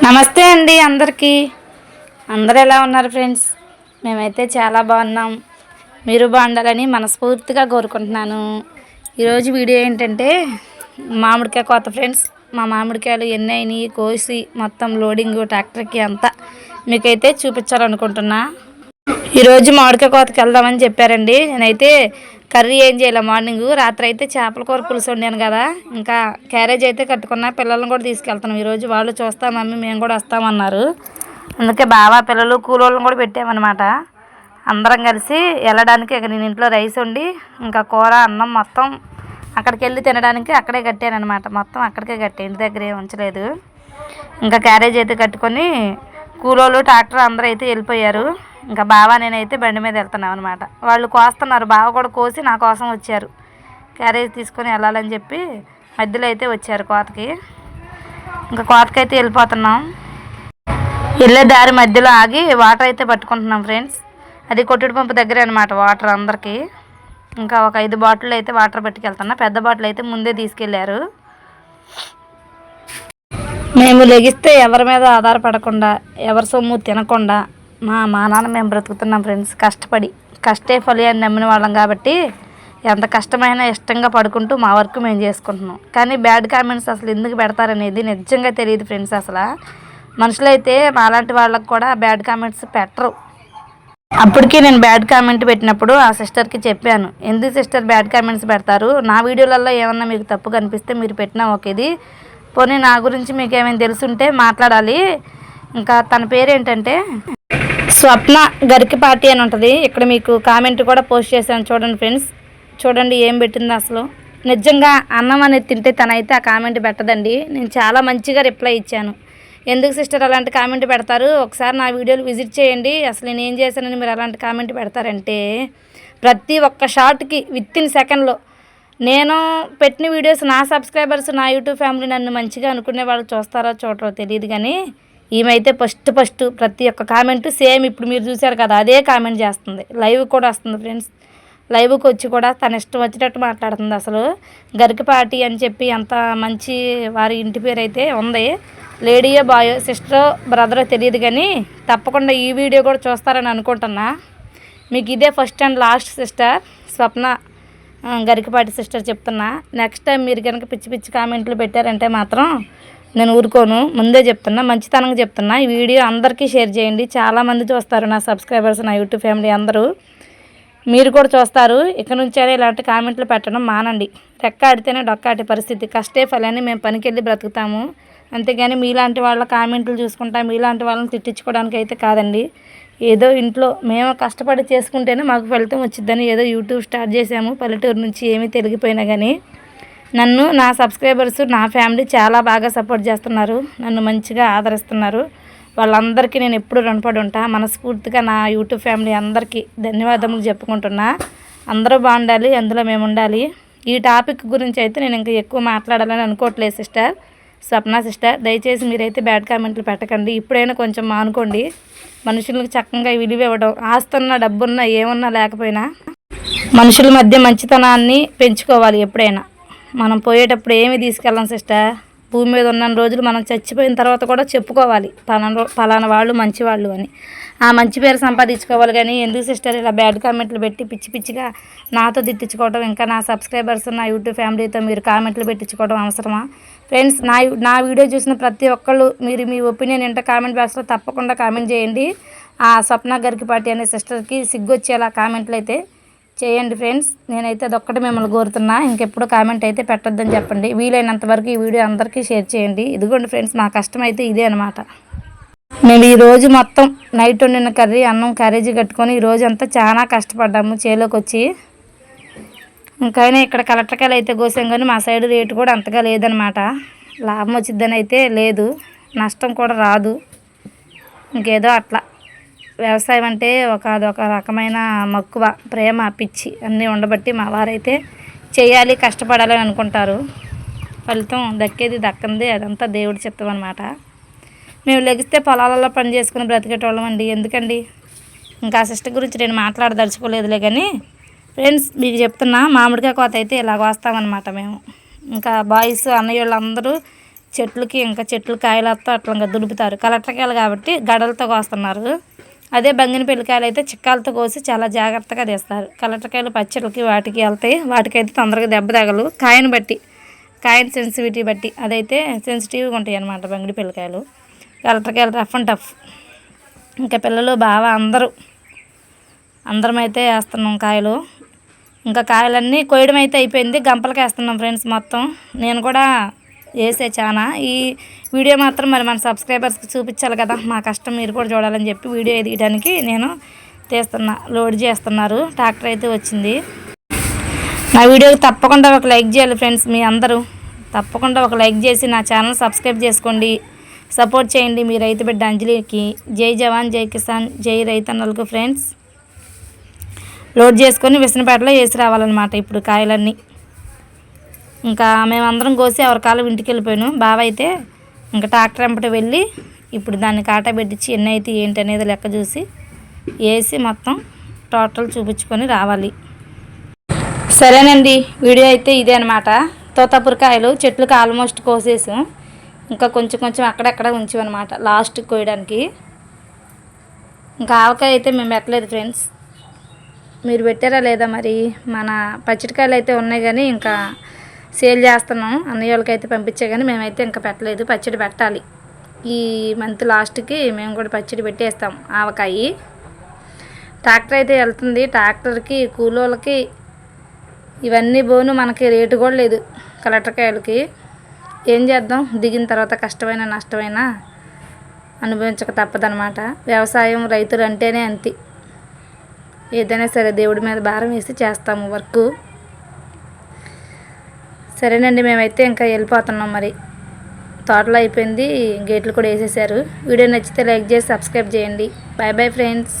నమస్తే అండి అందరికీ. అందరు ఎలా ఉన్నారు ఫ్రెండ్స్? మేమైతే చాలా బాగున్నాం. మీరు బాగుండాలని మనస్ఫూర్తిగా కోరుకుంటున్నాను. ఈరోజు వీడియో ఏంటంటే మామిడికాయ కోత ఫ్రెండ్స్. మా మామిడికాయలు ఎన్ని అయినాయి కోసి మొత్తం లోడింగ్ ట్రాక్టర్కి అంతా మీకైతే చూపించాలనుకుంటున్నా. ఈరోజు మామిడికాయ కోతకి వెళ్దామని చెప్పారండి. నేనైతే కర్రీ ఏం చేయలే? మార్నింగ్ రాత్రి అయితే చేపల కూర పులుసు వండాను కదా. ఇంకా క్యారేజ్ అయితే కట్టుకున్నా పిల్లల్ని కూడా తీసుకెళ్తాను ఈరోజు వాళ్ళు చూస్తాం మమ్మీ మేము కూడా వస్తామన్నారు అందుకే బావా పిల్లలు కూలోళ్ళని కూడా పెట్టామన్నమాట. అందరం కలిసి వెళ్ళడానికి ఇక నేను ఇంట్లో రైస్ వండి ఇంకా కూర అన్నం మొత్తం అక్కడికి వెళ్ళి తినడానికి అక్కడే కట్టాను అనమాట మొత్తం అక్కడికే కట్టే ఇంటి దగ్గర ఏం ఉంచలేదు. ఇంకా క్యారేజ్ అయితే కట్టుకొని కూలోళ్ళు ట్రాక్టర్ అందరూ అయితే వెళ్ళిపోయారు. ఇంకా బావ నేనైతే బండి మీద వెళ్తున్నాం అనమాట వాళ్ళు కోస్తున్నారు బావ కూడా కోసి నా కోసం వచ్చారు. క్యారేజ్ తీసుకొని వెళ్ళాలని చెప్పి మధ్యలో అయితే వచ్చారు కోతకి. ఇంకా కోతకి అయితే వెళ్ళిపోతున్నాం. వెళ్ళే దారి మధ్యలో ఆగి వాటర్ అయితే పట్టుకుంటున్నాం ఫ్రెండ్స్. అది కొట్టుడు పంపు దగ్గరే అనమాట వాటర్ అందరికీ. ఇంకా ఒక ఐదు బాటిల్ అయితే వాటర్ పట్టుకెళ్తున్నా. పెద్ద బాటిల్ అయితే ముందే తీసుకెళ్ళారు మేము లెగిస్తే ఎవరి మీద ఆధారపడకుండా ఎవరి సొమ్ము తినకుండా మా మా నాన్న మేము బ్రతుకుతున్నాం ఫ్రెండ్స్ కష్టపడి కష్టే ఫలి అని నమ్మిన వాళ్ళం కాబట్టి ఎంత కష్టమైనా ఇష్టంగా పడుకుంటూ మా వర్క్ మేము చేసుకుంటున్నాం. కానీ బ్యాడ్ కామెంట్స్ అసలు ఎందుకు పెడతారనేది నిజంగా తెలియదు ఫ్రెండ్స్ అసలు. మనుషులైతే మాలాంటి వాళ్ళకి కూడా బ్యాడ్ కామెంట్స్ పెట్టరు. అప్పటికి నేను బ్యాడ్ కామెంట్ పెట్టినప్పుడు ఆ సిస్టర్కి చెప్పాను ఎందుకు సిస్టర్ బ్యాడ్ కామెంట్స్ పెడతారు? నా వీడియోలలో ఏమన్నా మీకు తప్పు కనిపిస్తే మీరు పెట్టినా ఒకేది పోనీ నా గురించి మీకు ఏమైనా తెలుసుంటే మాట్లాడాలి. ఇంకా తన పేరు స్వప్న గరికి పార్టీ అని ఉంటుంది. ఇక్కడ మీకు కామెంట్ కూడా పోస్ట్ చేశాను. చూడండి ఫ్రెండ్స్. చూడండి ఏం పెట్టింది అసలు. నిజంగా అన్నం అనేది తింటే తనైతే ఆ కామెంట్ పెట్టదండి. నేను చాలా మంచిగా రిప్లై ఇచ్చాను. ఎందుకు సిస్టర్ అలాంటి కామెంట్ పెడతారు? ఒకసారి నా వీడియోలు విజిట్ చేయండి. అసలు నేను ఏం చేశానని మీరు అలాంటి కామెంట్ పెడతారంటే ప్రతి ఒక్క షార్ట్కి విత్ ఇన్ సెకండ్లో నేను పెట్టిన వీడియోస్ నా సబ్స్క్రైబర్స్ నా యూట్యూబ్ ఫ్యామిలీ నన్ను మంచిగా అనుకునే వాళ్ళు చూస్తారో చూడరో తెలియదు కానీ ఈమెయితే ఫస్ట్ ఫస్ట్ ప్రతి ఒక్క కామెంట్ సేమ్ ఇప్పుడు మీరు చూశారు కదా అదే కామెంట్ చేస్తుంది. లైవ్ కూడా వస్తుంది ఫ్రెండ్స్. లైవ్కి వచ్చి కూడా తన ఇష్టం వచ్చినట్టు మాట్లాడుతుంది అసలు. గరికపాటి అని చెప్పి అంత మంచి వారి ఇంటి పేరు అయితే ఉంది. లేడీయో బాయో సిస్టరో బ్రదరో తెలియదు కానీ తప్పకుండా ఈ వీడియో కూడా చూస్తారని అనుకుంటున్నా. మీకు ఇదే first and last sister Swapna Garikapati sister చెప్తున్నా. నెక్స్ట్ టైం మీరు కనుక పిచ్చి పిచ్చి కామెంట్లు పెట్టారంటే మాత్రం నేను ఊరుకోను. ముందే చెప్తున్నా మంచితనంగా చెప్తున్నా. ఈ వీడియో అందరికీ షేర్ చేయండి. చాలామంది చూస్తారు నా సబ్స్క్రైబర్స్ నా యూట్యూబ్ ఫ్యామిలీ అందరూ. మీరు కూడా చూస్తారు. ఇక నుంచైనా ఇలాంటి కామెంట్లు పెట్టడం మానండి. రెక్క ఆడితేనే పరిస్థితి. కష్టే ఫలాన్ని మేము పనికెళ్ళి బ్రతుకుతాము. అంతేగాని మీలాంటి వాళ్ళ కామెంట్లు చూసుకుంటా మీలాంటి వాళ్ళని తిట్టించుకోవడానికి అయితే కాదండి. ఏదో ఇంట్లో మేము కష్టపడి చేసుకుంటేనే మాకు ఫలితం వచ్చిద్దని ఏదో యూట్యూబ్ స్టార్ట్ చేసాము పల్లెటూరు నుంచి ఏమీ తెలిగిపోయినా కానీ నన్ను నా సబ్స్క్రైబర్స్ నా ఫ్యామిలీ చాలా బాగా సపోర్ట్ చేస్తున్నారు. నన్ను మంచిగా ఆదరిస్తున్నారు. వాళ్ళందరికీ నేను ఎప్పుడు రుణపడి ఉంటా. మనస్ఫూర్తిగా నా యూట్యూబ్ ఫ్యామిలీ అందరికీ ధన్యవాదములు చెప్పుకుంటున్నా. అందరూ బాగుండాలి అందులో మేము ఉండాలి. ఈ టాపిక్ గురించి అయితే నేను ఇంకా ఎక్కువ మాట్లాడాలని అనుకోవట్లేదు సిస్టర్. స్వప్న సిస్టర్ దయచేసి మీరైతే బ్యాడ్ కామెంట్లు పెట్టకండి. ఇప్పుడైనా కొంచెం మానుకోండి. మనుషులకు చక్కగా విలువ ఇవ్వడం ఆస్తున్నా డబ్బున్నా ఏమున్నా లేకపోయినా మనుషుల మధ్య మంచితనాన్ని పెంచుకోవాలి ఎప్పుడైనా. మనం పోయేటప్పుడు ఏమి తీసుకెళ్ళాం సిస్టర్? భూమి మీద ఉన్న రోజులు మనం చచ్చిపోయిన తర్వాత కూడా చెప్పుకోవాలి. పలానా పలానా వాళ్ళు మంచివాళ్ళు అని. ఆ మంచి పేరు సంపాదించుకోవాలి కానీ ఎందుకు సిస్టర్ ఇలా బ్యాడ్ కామెంట్లు పెట్టి పిచ్చి పిచ్చిగా నాతో తిట్టించుకోవడం ఇంకా నా సబ్స్క్రైబర్స్ నా యూట్యూబ్ ఫ్యామిలీతో మీరు కామెంట్లు పెట్టించుకోవడం అవసరమా? ఫ్రెండ్స్ నా నా వీడియో చూసిన ప్రతి ఒక్కళ్ళు మీరు మీ ఒపీనియన్ ఏంటో కామెంట్ బాక్స్లో తప్పకుండా కామెంట్ చేయండి. ఆ స్వప్న గరికిపాటి అనే సిస్టర్కి సిగ్గొచ్చేలా కామెంట్లు అయితే చేయండి ఫ్రెండ్స్. నేనైతే అదొక్కటి మిమ్మల్ని కోరుతున్నా. ఇంకెప్పుడు కామెంట్ అయితే పెట్టొద్దని చెప్పండి. వీలైనంత వరకు ఈ వీడియో అందరికీ షేర్ చేయండి. ఇదిగోండి ఫ్రెండ్స్ మా కష్టం అయితే ఇదే అనమాట మేము ఈరోజు మొత్తం నైట్ వండిన కర్రీ అన్నం క్యారేజీ కట్టుకొని ఈ రోజు అంతా చాలా కష్టపడ్డాము చేలోకి వచ్చి ఇంకైనా ఇక్కడ కలెక్టర్కాయలు అయితే కోసాం కానీ మా సైడ్ రేటు కూడా అంతగా లేదనమాట లాభం వచ్చిద్దని అయితే లేదు. నష్టం కూడా రాదు. ఇంకేదో అట్లా. వ్యవసాయం అంటే ఒక అదొక రకమైన మక్కువ ప్రేమ పిచ్చి అన్నీ ఉండబట్టి మా వారైతే చేయాలి కష్టపడాలి అని అనుకుంటారు. ఫలితం దక్కేది దక్కంది అదంతా దేవుడి చిత్తం అనమాట మేము లెగిస్తే పొలాలలో పని చేసుకుని బ్రతికేటోళ్ళం అండి. ఎందుకండి? ఇంకా సిస్టర్ గురించి నేను మాట్లాడదలుచుకోలేదులే కానీ ఫ్రెండ్స్ మీకు చెప్తున్నా మామిడికాయ కోత అయితే ఇలా వస్తామన్నమాట మేము. ఇంకా బాయ్స్ అన్నయ్య వాళ్ళందరూ చెట్లకి ఇంకా చెట్లు కాయలతో అట్లా ఇంకా దులుపుతారు కలెక్టర్కాయలు కాబట్టి గడలతో కోస్తున్నారు. అదే బంగిన పెళ్ళికాయలు అయితే చిక్కాలతో కోసి చాలా జాగ్రత్తగా తీస్తారు. కలెక్టర్కాయలు పచ్చడికి వాటికి వెళ్తాయి వాటికైతే తొందరగా దెబ్బ తగలు కాయను బట్టి కాయన్ సెన్సిటివిటీ బట్టి అదైతే సెన్సిటివ్గా ఉంటాయి అన్నమాట బంగిడి పిల్లకాయలు. కలెక్టర్కాయలు రఫ్ అండ్ టఫ్. ఇంకా పిల్లలు బాగా అందరూ అందరం అయితే వేస్తున్నాం కాయలు. ఇంకా కాయలన్నీ కోయడం అయితే అయిపోయింది. గంపలకి వేస్తున్నాం ఫ్రెండ్స్ మొత్తం. నేను కూడా వేసే చాలా ఈ వీడియో మాత్రం మరి మన సబ్స్క్రైబర్స్కి చూపించాలి కదా. మా కష్టం మీరు కూడా చూడాలని చెప్పి వీడియో ఎదిగడానికి నేను తీస్తున్నా లోడ్ చేస్తున్నారు. ట్రాక్టర్ అయితే వచ్చింది. నా వీడియోకి తప్పకుండా ఒక లైక్ చేయాలి ఫ్రెండ్స్ మీ అందరూ. తప్పకుండా ఒక లైక్ చేసి నా ఛానల్ సబ్స్క్రైబ్ చేసుకోండి. సపోర్ట్ చేయండి మీ రైతు బిడ్డ అంజలికి. జై జవాన్ జై కిసాన్ జై రైతన్నలకు ఫ్రెండ్స్. లోడ్ చేసుకొని విసనపేటలో వేసి రావాలన్నమాట ఇప్పుడు కాయలన్నీ. ఇంకా మేమందరం కోసి ఎవరికాలం ఇంటికి వెళ్ళిపోయాను బావ అయితే ఇంకా ట్రాక్టర్ వెంపటి వెళ్ళి ఇప్పుడు దాన్ని కాటా పెట్టించి ఎన్ని అయితే ఏంటి అనేది లెక్క చూసి వేసి మొత్తం టోటల్ చూపించుకొని రావాలి. సరేనండి వీడియో అయితే ఇదే అనమాట తోతాపురకాయలు చెట్లకు ఆల్మోస్ట్ కోసేసాం. ఇంకా కొంచెం కొంచెం అక్కడక్కడ ఉంచామన్నమాట లాస్ట్ కోయడానికి. ఇంకా ఆవకాయ అయితే మేము పెట్టలేదు ఫ్రెండ్స్. మీరు పెట్టారా లేదా మరి? మన పచ్చిడికాయలు అయితే ఉన్నాయి కానీ ఇంకా సేల్ చేస్తున్నాం. అన్నయ్య అయితే పంపించే కానీ మేమైతే ఇంకా పెట్టలేదు. పచ్చడి పెట్టాలి. ఈ మంత్ లాస్ట్కి మేము కూడా పచ్చడి పెట్టేస్తాం. ఆవకాయ. ట్రాక్టర్ అయితే వెళ్తుంది. ట్రాక్టర్కి కూలోళ్ళకి ఇవన్నీ బోను మనకి రేటు కూడా లేదు కలెక్టర్కాయలకి. ఏం చేద్దాం? దిగిన తర్వాత కష్టమైన నష్టమైన అనుభవించక తప్పదనమాట వ్యవసాయం రైతులు అంటేనే అంతే. ఏదైనా సరే దేవుడి మీద భారం వేసి చేస్తాము వర్క్. సరేనండి మేమైతే ఇంకా వెళ్ళిపోతున్నాం మరి. తోటలో అయిపోయింది గేట్లు కూడా వేసేసారు వీడియో నచ్చితే లైక్ చేసి సబ్స్క్రైబ్ చేయండి. Bye bye friends.